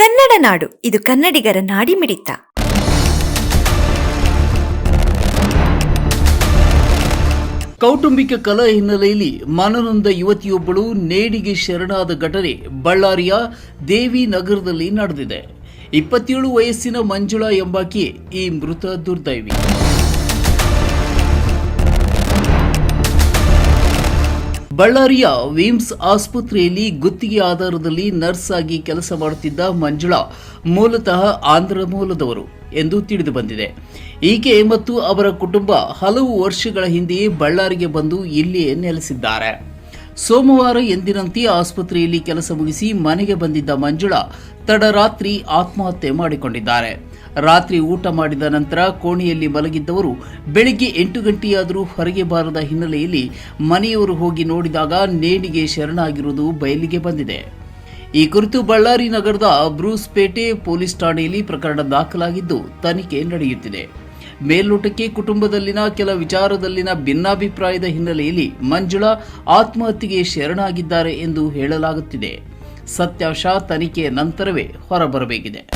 ಕನ್ನಡ ನಾಡು, ಇದು ಕನ್ನಡಿಗರ ನಾಡಿಮಿಡಿತ ಕೌಟುಂಬಿಕ ಕಲಹ ಹಿನ್ನೆಲೆಯಲ್ಲಿ ಮನನೊಂದ ಯುವತಿಯೊಬ್ಬಳು ನೇಡಿಗೆ ಶರಣಾದ ಘಟನೆ ಬಳ್ಳಾರಿಯ ದೇವಿ ನಗರದಲ್ಲಿ ನಡೆದಿದೆ. ಇಪ್ಪತ್ತೇಳು ವಯಸ್ಸಿನ ಮಂಜುಳಾ ಎಂಬಾಕೆ ಈ ಮೃತ ದುರ್ದೈವಿ. ಬಳ್ಳಾರಿಯ ವಿಮ್ಸ್ ಆಸ್ಪತ್ರೆಯಲ್ಲಿ ಗುತ್ತಿಗೆ ಆಧಾರದಲ್ಲಿ ನರ್ಸ್ ಆಗಿ ಕೆಲಸ ಮಾಡುತ್ತಿದ್ದ ಮಂಜುಳಾ ಮೂಲತಃ ಆಂಧ್ರ ಮೂಲದವರು ಎಂದು ತಿಳಿದು ಬಂದಿದೆ. ಈಕೆ ಮತ್ತು ಅವರ ಕುಟುಂಬ ಹಲವು ವರ್ಷಗಳ ಹಿಂದೆಯೇ ಬಳ್ಳಾರಿಗೆ ಬಂದು ಇಲ್ಲಿಯೇ ನೆಲೆಸಿದ್ದಾರೆ. ಸೋಮವಾರ ಎಂದಿನಂತೆ ಆಸ್ಪತ್ರೆಯಲ್ಲಿ ಕೆಲಸ ಮುಗಿಸಿ ಮನೆಗೆ ಬಂದಿದ್ದ ಮಂಜುಳಾ ತಡರಾತ್ರಿ ಆತ್ಮಹತ್ಯೆ ಮಾಡಿಕೊಂಡಿದ್ದಾರೆ. ರಾತ್ರಿ ಊಟ ಮಾಡಿದ ನಂತರ ಕೋಣೆಯಲ್ಲಿ ಮಲಗಿದ್ದವರು ಬೆಳಿಗ್ಗೆ ಎಂಟು ಗಂಟೆಯಾದರೂ ಹೊರಗೆ ಬಾರದ ಹಿನ್ನೆಲೆಯಲ್ಲಿ ಮನೆಯವರು ಹೋಗಿ ನೋಡಿದಾಗ ನೇಣಿಗೆ ಶರಣಾಗಿರುವುದು ಬಯಲಿಗೆ ಬಂದಿದೆ. ಈ ಕುರಿತು ಬಳ್ಳಾರಿ ನಗರದ ಬ್ರೂಸ್ಪೇಟೆ ಪೊಲೀಸ್ ಠಾಣೆಯಲ್ಲಿ ಪ್ರಕರಣ ದಾಖಲಾಗಿದ್ದು ತನಿಖೆ ನಡೆಯುತ್ತಿದೆ. ಮೇಲ್ನೋಟಕ್ಕೆ ಕುಟುಂಬದಲ್ಲಿನ ಕೆಲ ವಿಚಾರದಲ್ಲಿನ ಭಿನ್ನಾಭಿಪ್ರಾಯದ ಹಿನ್ನೆಲೆಯಲ್ಲಿ ಮಂಜುಳಾ ಆತ್ಮಹತ್ಯೆಗೆ ಶರಣಾಗಿದ್ದಾರೆ ಎಂದು ಹೇಳಲಾಗುತ್ತಿದೆ. ಸತ್ಯಾಂಶ ತನಿಖೆಯ ನಂತರವೇ ಹೊರಬರಬೇಕಿದೆ.